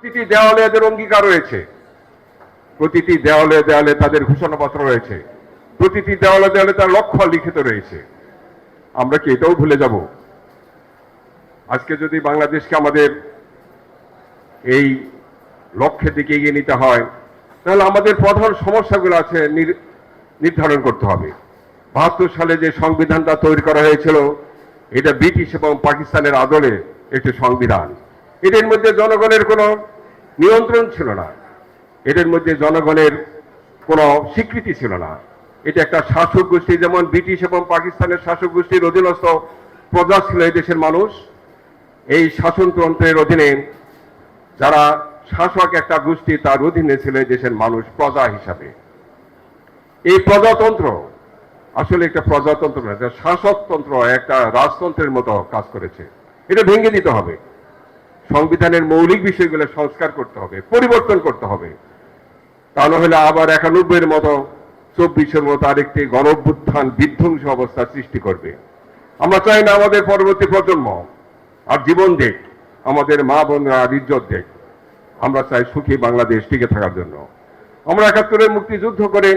প্রতিটি দেওয়ালে এদের অঙ্গীকার রয়েছে। প্রতিটি দেওয়ালে দেওয়ালে তাদের ঘোষণাপত্র রয়েছে। প্রতিটি দেওয়ালে দেওয়ালে তার লক্ষ্য লিখিত রয়েছে। আমরা কি এটাও ভুলে যাব? আজকে যদি বাংলাদেশকে আমাদের এই লক্ষ্যের দিকে এগিয়ে নিতে হয়, তাহলে আমাদের প্রধান সমস্যাগুলো আছে নির- নির্ধারণ করতে হবে। বাহাত্তর সালে যে সংবিধানটা তৈরি করা হয়েছিল, এটা ব্রিটিশ এবং পাকিস্তানের আদলে একটি সংবিধান। এদের মধ্যে জনগণের কোনো নিয়ন্ত্রণ ছিল না। এদের মধ্যে জনগণের কোনো স্বীকৃতি ছিল না। এটা একটা শাসক গোষ্ঠী, যেমন ব্রিটিশ এবং পাকিস্তানের শাসক গোষ্ঠীর অধীনস্থ প্রজা ছিল এই দেশের মানুষ। এই শাসনতন্ত্রের অধীনে যারা শাসক একটা গোষ্ঠী, তার অধীনে ছিল এই দেশের মানুষ প্রজা হিসাবে। এই প্রজাতন্ত্র আসলে একটা প্রজাতন্ত্র না শাসকতন্ত্র, একটা রাজতন্ত্রের মতো কাজ করেছে। এটা ভেঙে দিতে হবে। সংবিধানের মৌলিক বিষয়গুলো সংস্কার করতে হবে, পরিবর্তন করতে হবে। তা হলে আবার একানব্বইয়ের মতো চব্বিশের মতো আরেকটি গণভ্যুত্থান, বিধ্বংসী অবস্থা সৃষ্টি করবে। আমরা চাই না আমাদের পরবর্তী প্রজন্ম আর জীবন দেখ, আমাদের মা বোনরা ইজ্জত দেখ। আমরা চাই সুখী বাংলাদেশ টিকে থাকার জন্য। আমরা একাত্তরের মুক্তিযুদ্ধ করে